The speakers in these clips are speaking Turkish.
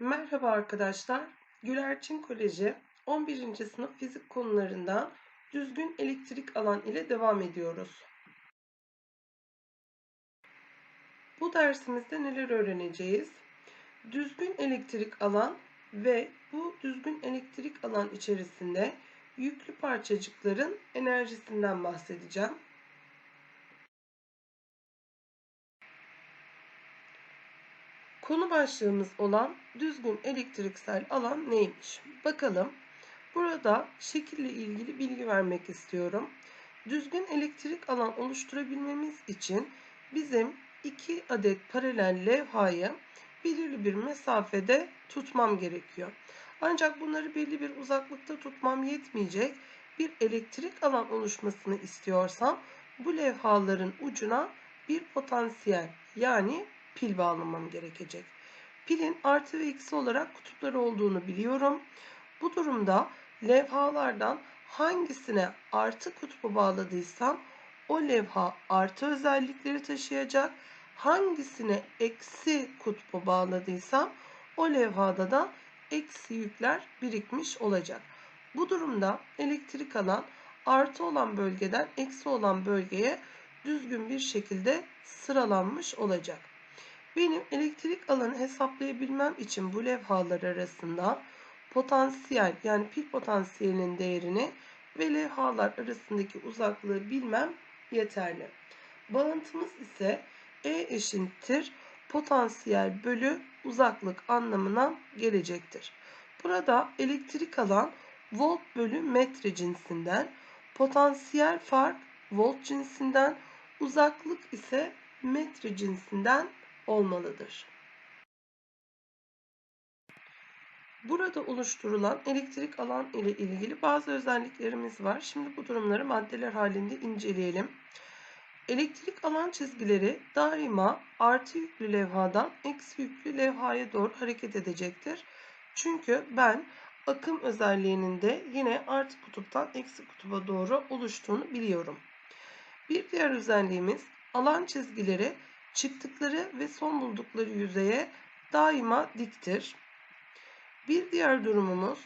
Merhaba arkadaşlar. Gülerçin Koleji 11. sınıf fizik konularından düzgün elektrik alan ile devam ediyoruz. Bu dersimizde neler öğreneceğiz? Düzgün elektrik alan ve bu düzgün elektrik alan içerisinde yüklü parçacıkların enerjisinden bahsedeceğim. Konu başlığımız olan düzgün elektriksel alan neymiş? Bakalım. Burada şekille ilgili bilgi vermek istiyorum. Düzgün elektrik alan oluşturabilmemiz için bizim iki adet paralel levhayı belirli bir mesafede tutmam gerekiyor. Ancak bunları belli bir uzaklıkta tutmam yetmeyecek. Bir elektrik alan oluşmasını istiyorsam bu levhaların ucuna bir potansiyel yani pil bağlamam gerekecek. Pilin artı ve eksi olarak kutupları olduğunu biliyorum. Bu durumda levhalardan hangisine artı kutbu bağladıysam o levha artı özellikleri taşıyacak. Hangisine eksi kutbu bağladıysam o levhada da eksi yükler birikmiş olacak. Bu durumda elektrik alan artı olan bölgeden eksi olan bölgeye düzgün bir şekilde sıralanmış olacak. Benim elektrik alanı hesaplayabilmem için bu levhalar arasında potansiyel yani pil potansiyelinin değerini ve levhalar arasındaki uzaklığı bilmem yeterli. Bağıntımız ise E eşittir potansiyel bölü uzaklık anlamına gelecektir. Burada elektrik alan volt bölü metre cinsinden, potansiyel fark volt cinsinden, uzaklık ise metre cinsinden olmalıdır. Burada oluşturulan elektrik alan ile ilgili bazı özelliklerimiz var. Şimdi bu durumları maddeler halinde inceleyelim. Elektrik alan çizgileri daima artı yüklü levhadan eksi yüklü levhaya doğru hareket edecektir. Çünkü ben akım özelliğinin de yine artı kutuptan eksi kutuba doğru oluştuğunu biliyorum. Bir diğer özelliğimiz alan çizgileri çıktıkları ve son buldukları yüzeye daima diktir. Bir diğer durumumuz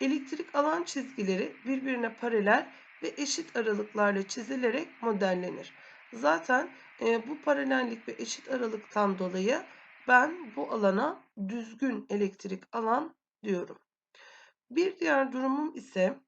elektrik alan çizgileri birbirine paralel ve eşit aralıklarla çizilerek modellenir. Zaten e, bu paralellik ve eşit aralıktan dolayı ben bu alana düzgün elektrik alan diyorum. Bir diğer durumum ise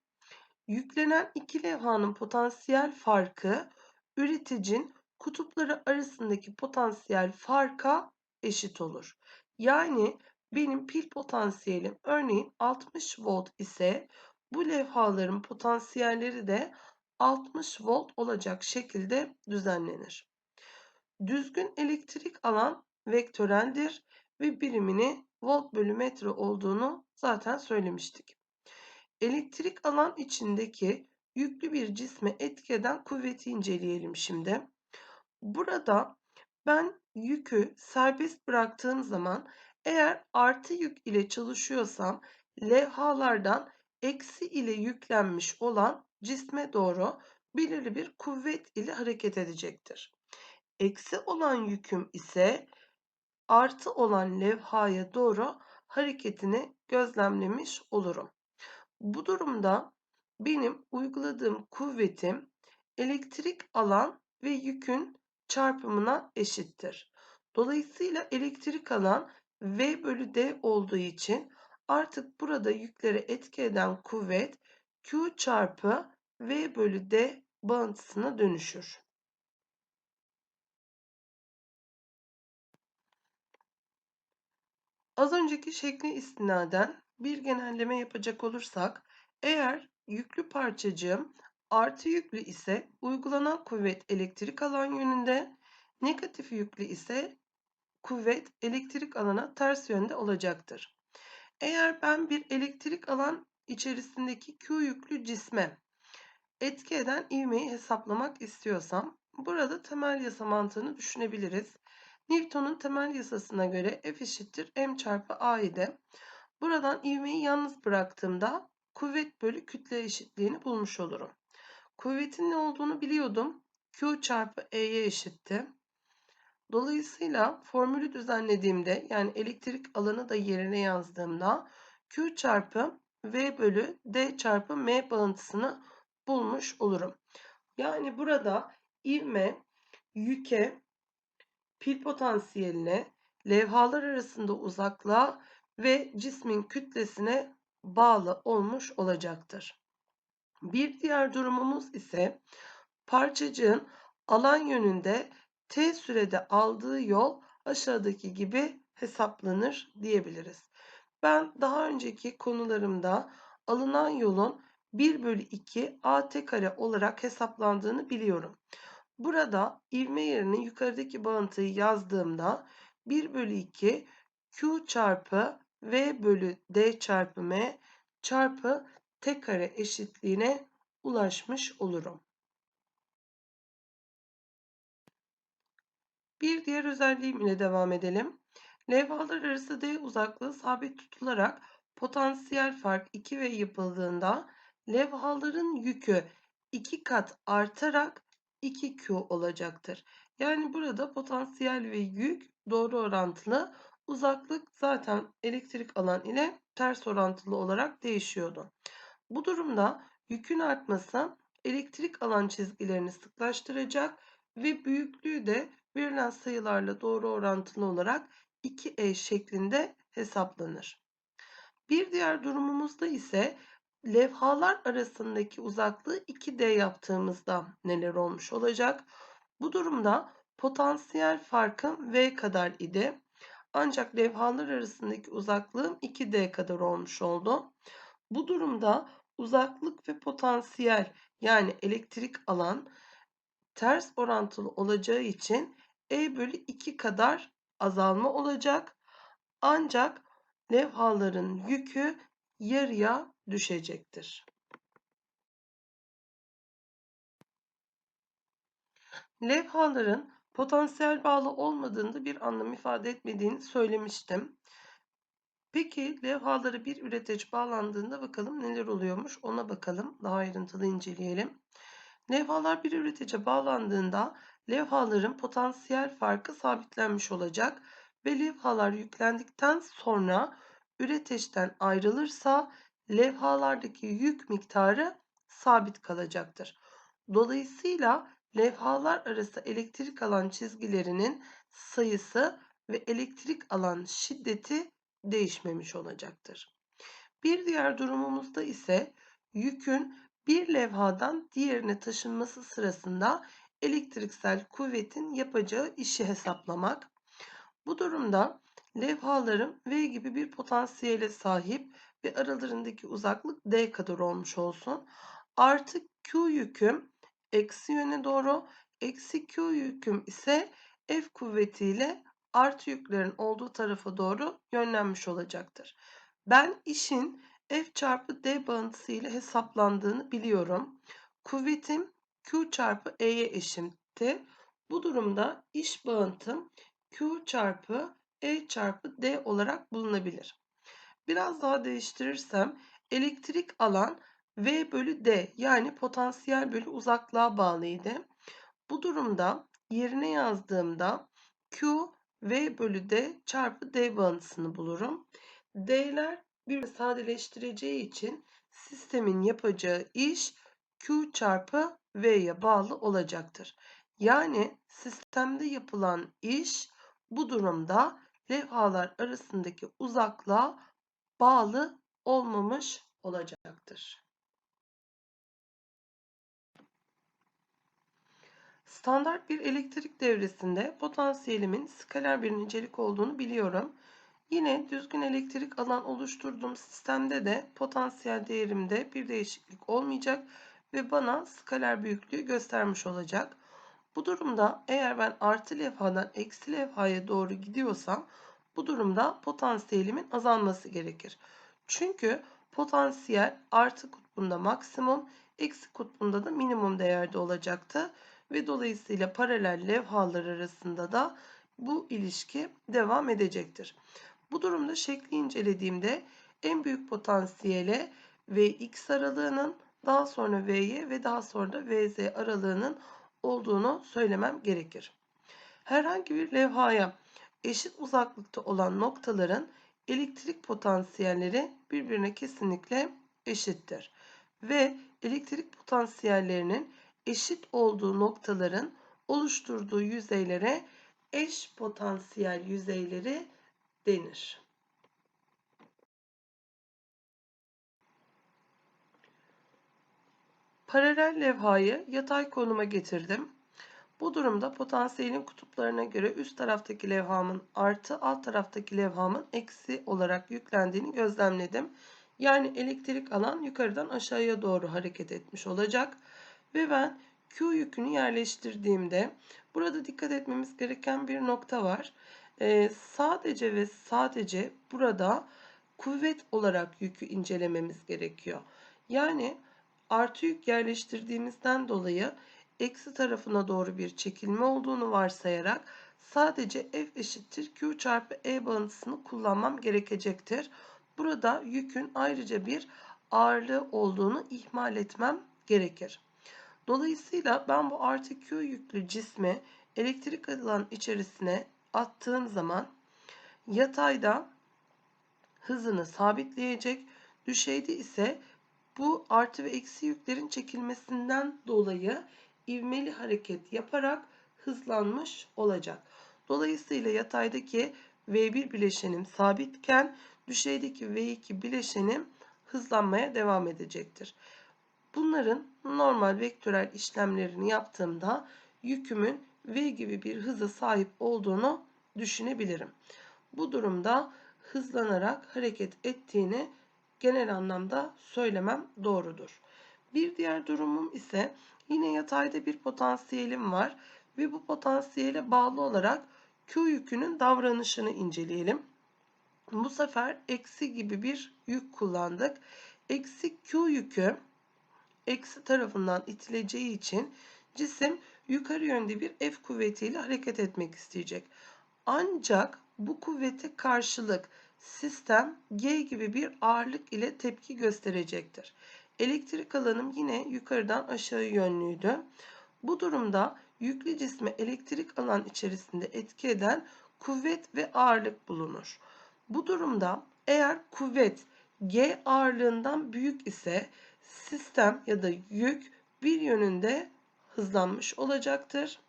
yüklenen iki levhanın potansiyel farkı üreticinin kutupları arasındaki potansiyel farka eşit olur. Yani benim pil potansiyelim örneğin 60 volt ise bu levhaların potansiyelleri de 60 volt olacak şekilde düzenlenir. Düzgün elektrik alan vektöreldir ve birimini volt bölü metre olduğunu zaten söylemiştik. Elektrik alan içindeki yüklü bir cisme etki eden kuvveti inceleyelim şimdi. Burada ben yükü serbest bıraktığım zaman eğer artı yük ile çalışıyorsam levhalardan eksi ile yüklenmiş olan cisme doğru belirli bir kuvvet ile hareket edecektir. Eksi olan yüküm ise artı olan levhaya doğru hareketini gözlemlemiş olurum. Bu durumda benim uyguladığım kuvvetim elektrik alan ve yükün çarpımına eşittir. Dolayısıyla elektrik alan V bölü D olduğu için artık burada yüklere etki eden kuvvet Q çarpı V bölü D bağıntısına dönüşür. Az önceki şekli istinaden bir genelleme yapacak olursak eğer yüklü parçacığım Artı yüklü ise uygulanan kuvvet elektrik alan yönünde, negatif yüklü ise kuvvet elektrik alana ters yönde olacaktır. Eğer ben bir elektrik alan içerisindeki Q yüklü cisme etki eden ivmeyi hesaplamak istiyorsam burada temel yasa mantığını düşünebiliriz. Newton'un temel yasasına göre F eşittir m çarpı a idi. Buradan ivmeyi yalnız bıraktığımda kuvvet bölü kütle eşitliğini bulmuş olurum. Kuvvetin ne olduğunu biliyordum. Q çarpı E'ye eşitti. Dolayısıyla formülü düzenlediğimde yani elektrik alanı da yerine yazdığımda Q çarpı V bölü D çarpı M bağıntısını bulmuş olurum. Yani burada ivme yüke, pil potansiyeline, levhalar arasında uzaklığa ve cismin kütlesine bağlı olmuş olacaktır. Bir diğer durumumuz ise parçacığın alan yönünde t sürede aldığı yol aşağıdaki gibi hesaplanır diyebiliriz. Ben daha önceki konularımda alınan yolun 1 bölü 2 at kare olarak hesaplandığını biliyorum. Burada ivme yerine yukarıdaki bağıntıyı yazdığımda 1 bölü 2 q çarpı v bölü d çarpı m çarpı t kare eşitliğine ulaşmış olurum. Bir diğer özelliğim ile devam edelim. Levhalar arası D uzaklığı sabit tutularak potansiyel fark 2V yapıldığında levhaların yükü 2 kat artarak 2Q olacaktır. Yani burada potansiyel ve yük doğru orantılı. Uzaklık zaten elektrik alan ile ters orantılı olarak değişiyordu. Bu durumda yükün artması elektrik alan çizgilerini sıklaştıracak ve büyüklüğü de verilen sayılarla doğru orantılı olarak 2e şeklinde hesaplanır. Bir diğer durumumuzda ise levhalar arasındaki uzaklığı 2D yaptığımızda neler olmuş olacak? Bu durumda potansiyel farkım V kadar idi. Ancak levhalar arasındaki uzaklığım 2D kadar olmuş oldu. Bu durumda uzaklık ve potansiyel yani elektrik alan ters orantılı olacağı için E bölü 2 kadar azalma olacak. Ancak levhaların yükü yarıya düşecektir. Levhaların potansiyel bağlı olmadığında bir anlam ifade etmediğini söylemiştim. Peki levhaları bir üretici bağlandığında bakalım neler oluyormuş ona bakalım daha ayrıntılı inceleyelim. Levhalar bir üretici bağlandığında levhaların potansiyel farkı sabitlenmiş olacak ve levhalar yüklendikten sonra üreteçten ayrılırsa levhalardaki yük miktarı sabit kalacaktır. Dolayısıyla levhalar arası elektrik alan çizgilerinin sayısı ve elektrik alan şiddeti değişmemiş olacaktır. Bir diğer durumumuzda ise yükün bir levhadan diğerine taşınması sırasında elektriksel kuvvetin yapacağı işi hesaplamak. Bu durumda levhaların V gibi bir potansiyele sahip ve aralarındaki uzaklık D kadar olmuş olsun. Artı Q yüküm eksi yöne doğru, eksi Q yüküm ise F kuvvetiyle artı yüklerin olduğu tarafa doğru yönlenmiş olacaktır. Ben işin F çarpı D bağıntısı ile hesaplandığını biliyorum. Kuvvetim Q çarpı E'ye eşitti. Bu durumda iş bağıntım Q çarpı E çarpı D olarak bulunabilir. Biraz daha değiştirirsem elektrik alan V bölü D yani potansiyel bölü uzaklığa bağlıydı. Bu durumda yerine yazdığımda Q V bölü D çarpı D bağıntısını bulurum. D'ler bir sadeleştireceği için sistemin yapacağı iş Q çarpı V'ye bağlı olacaktır. Yani sistemde yapılan iş bu durumda levhalar arasındaki uzaklığa bağlı olmamış olacaktır. Standart bir elektrik devresinde potansiyelimin skaler bir nicelik olduğunu biliyorum. Yine düzgün elektrik alan oluşturduğum sistemde de potansiyel değerimde bir değişiklik olmayacak ve bana skaler büyüklüğü göstermiş olacak. Bu durumda eğer ben artı levhadan eksi levhaya doğru gidiyorsam bu durumda potansiyelimin azalması gerekir. Çünkü potansiyel artı kutbunda maksimum, eksi kutbunda da minimum değerde olacaktı ve dolayısıyla paralel levhalar arasında da bu ilişki devam edecektir. Bu durumda şekli incelediğimde en büyük potansiyele Vx aralığının daha sonra Vy ve daha sonra da Vz aralığının olduğunu söylemem gerekir. Herhangi bir levhaya eşit uzaklıkta olan noktaların elektrik potansiyelleri birbirine kesinlikle eşittir. Ve elektrik potansiyellerinin eşit olduğu noktaların oluşturduğu yüzeylere eş potansiyel yüzeyleri denir. Paralel levhayı yatay konuma getirdim. Bu durumda potansiyelin kutuplarına göre üst taraftaki levhamın artı alt taraftaki levhamın eksi olarak yüklendiğini gözlemledim. Yani elektrik alan yukarıdan aşağıya doğru hareket etmiş olacak. Ve ben Q yükünü yerleştirdiğimde burada dikkat etmemiz gereken bir nokta var. Ee, sadece ve sadece burada kuvvet olarak yükü incelememiz gerekiyor. Yani artı yük yerleştirdiğimizden dolayı eksi tarafına doğru bir çekilme olduğunu varsayarak sadece F eşittir Q çarpı E bağıntısını kullanmam gerekecektir. Burada yükün ayrıca bir ağırlığı olduğunu ihmal etmem gerekir. Dolayısıyla ben bu artı Q yüklü cismi elektrik alan içerisine attığım zaman yatayda hızını sabitleyecek, düşeyde ise bu artı ve eksi yüklerin çekilmesinden dolayı ivmeli hareket yaparak hızlanmış olacak. Dolayısıyla yataydaki V1 bileşenim sabitken düşeydeki V2 bileşenim hızlanmaya devam edecektir. Bunların normal vektörel işlemlerini yaptığımda yükümün V gibi bir hıza sahip olduğunu düşünebilirim. Bu durumda hızlanarak hareket ettiğini genel anlamda söylemem doğrudur. Bir diğer durumum ise yine yatayda bir potansiyelim var ve bu potansiyele bağlı olarak Q yükünün davranışını inceleyelim. Bu sefer eksi gibi bir yük kullandık. Eksi Q yükü eksi tarafından itileceği için cisim yukarı yönde bir F kuvvetiyle hareket etmek isteyecek. Ancak bu kuvvete karşılık sistem G gibi bir ağırlık ile tepki gösterecektir. Elektrik alanım yine yukarıdan aşağı yönlüydü. Bu durumda yüklü cisme elektrik alan içerisinde etki eden kuvvet ve ağırlık bulunur. Bu durumda eğer kuvvet G ağırlığından büyük ise sistem ya da yük bir yönünde hızlanmış olacaktır.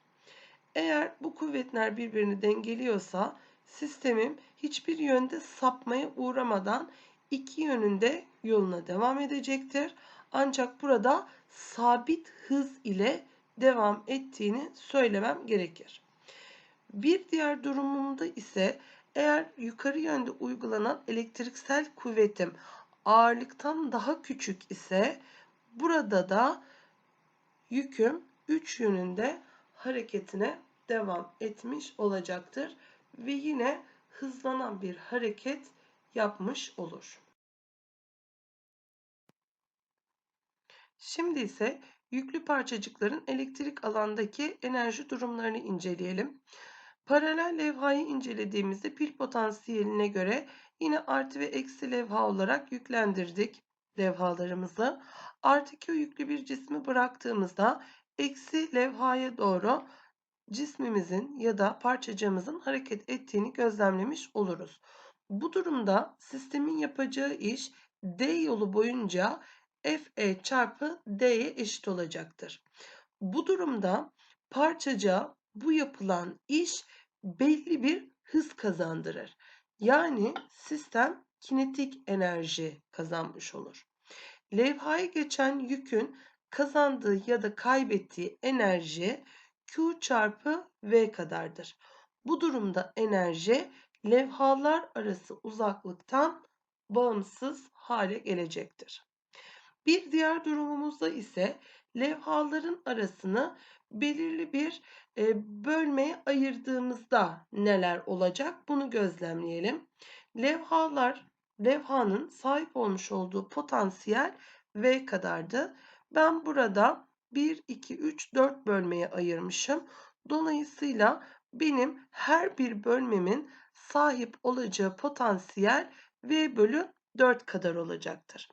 Eğer bu kuvvetler birbirini dengeliyorsa sistemim hiçbir yönde sapmaya uğramadan iki yönünde yoluna devam edecektir. Ancak burada sabit hız ile devam ettiğini söylemem gerekir. Bir diğer durumumda ise eğer yukarı yönde uygulanan elektriksel kuvvetim ağırlıktan daha küçük ise burada da yüküm 3 yönünde hareketine devam etmiş olacaktır ve yine hızlanan bir hareket yapmış olur. Şimdi ise yüklü parçacıkların elektrik alandaki enerji durumlarını inceleyelim. Paralel levhayı incelediğimizde pil potansiyeline göre yine artı ve eksi levha olarak yüklendirdik levhalarımızı. Artı Q yüklü bir cismi bıraktığımızda eksi levhaya doğru cismimizin ya da parçacığımızın hareket ettiğini gözlemlemiş oluruz. Bu durumda sistemin yapacağı iş D yolu boyunca FE çarpı D'ye eşit olacaktır. Bu durumda parçacığa bu yapılan iş belli bir hız kazandırır. Yani sistem kinetik enerji kazanmış olur. Levhaya geçen yükün kazandığı ya da kaybettiği enerji Q çarpı V kadardır. Bu durumda enerji levhalar arası uzaklıktan bağımsız hale gelecektir. Bir diğer durumumuzda ise levhaların arasını belirli bir e, bölmeye ayırdığımızda neler olacak bunu gözlemleyelim. Levhalar, levhanın sahip olmuş olduğu potansiyel V kadardı. Ben burada 1, 2, 3, 4 bölmeye ayırmışım. Dolayısıyla benim her bir bölmemin sahip olacağı potansiyel V bölü 4 kadar olacaktır.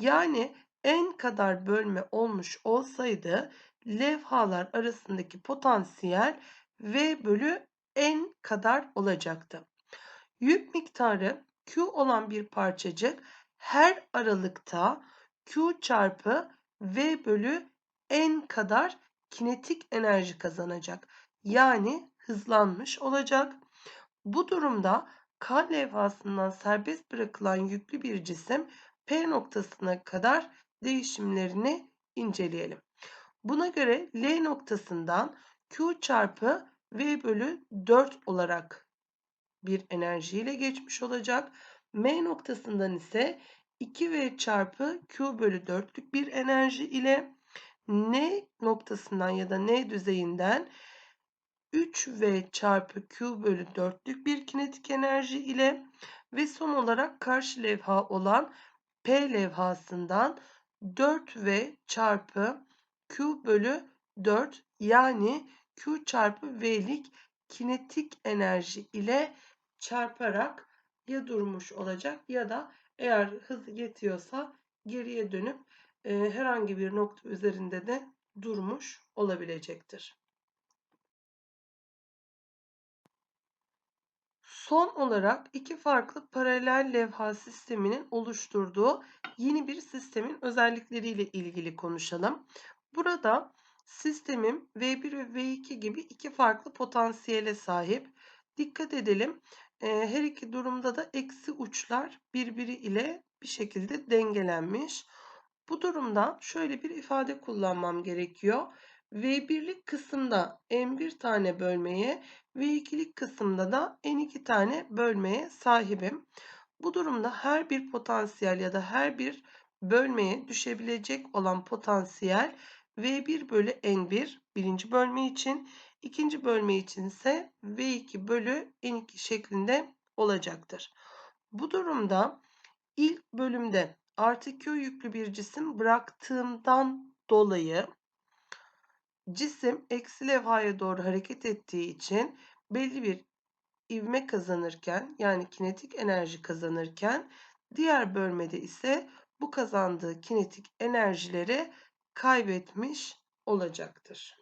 Yani en kadar bölme olmuş olsaydı levhalar arasındaki potansiyel V bölü N kadar olacaktı. Yük miktarı Q olan bir parçacık her aralıkta Q çarpı V bölü N kadar kinetik enerji kazanacak. Yani hızlanmış olacak. Bu durumda K levhasından serbest bırakılan yüklü bir cisim P noktasına kadar değişimlerini inceleyelim. Buna göre L noktasından Q çarpı V bölü 4 olarak bir enerjiyle geçmiş olacak. M noktasından ise 2V çarpı Q bölü 4'lük bir enerji ile N noktasından ya da N düzeyinden 3V çarpı Q bölü 4'lük bir kinetik enerji ile ve son olarak karşı levha olan P levhasından 4V çarpı Q bölü 4 yani Q çarpı V'lik kinetik enerji ile çarparak ya durmuş olacak ya da eğer hız yetiyorsa geriye dönüp e, herhangi bir nokta üzerinde de durmuş olabilecektir. Son olarak iki farklı paralel levha sisteminin oluşturduğu yeni bir sistemin özellikleriyle ilgili konuşalım. Burada sistemim V1 ve V2 gibi iki farklı potansiyele sahip. Dikkat edelim. Her iki durumda da eksi uçlar birbiri ile bir şekilde dengelenmiş. Bu durumda şöyle bir ifade kullanmam gerekiyor. V1'lik kısımda n1 tane bölmeye, V2'lik kısımda da n2 tane bölmeye sahibim. Bu durumda her bir potansiyel ya da her bir bölmeye düşebilecek olan potansiyel V1 bölü N1 birinci bölme için, ikinci bölme için ise V2 bölü N2 şeklinde olacaktır. Bu durumda ilk bölümde artı Q yüklü bir cisim bıraktığımdan dolayı cisim eksi levhaya doğru hareket ettiği için belli bir ivme kazanırken yani kinetik enerji kazanırken diğer bölmede ise bu kazandığı kinetik enerjileri kaybetmiş olacaktır.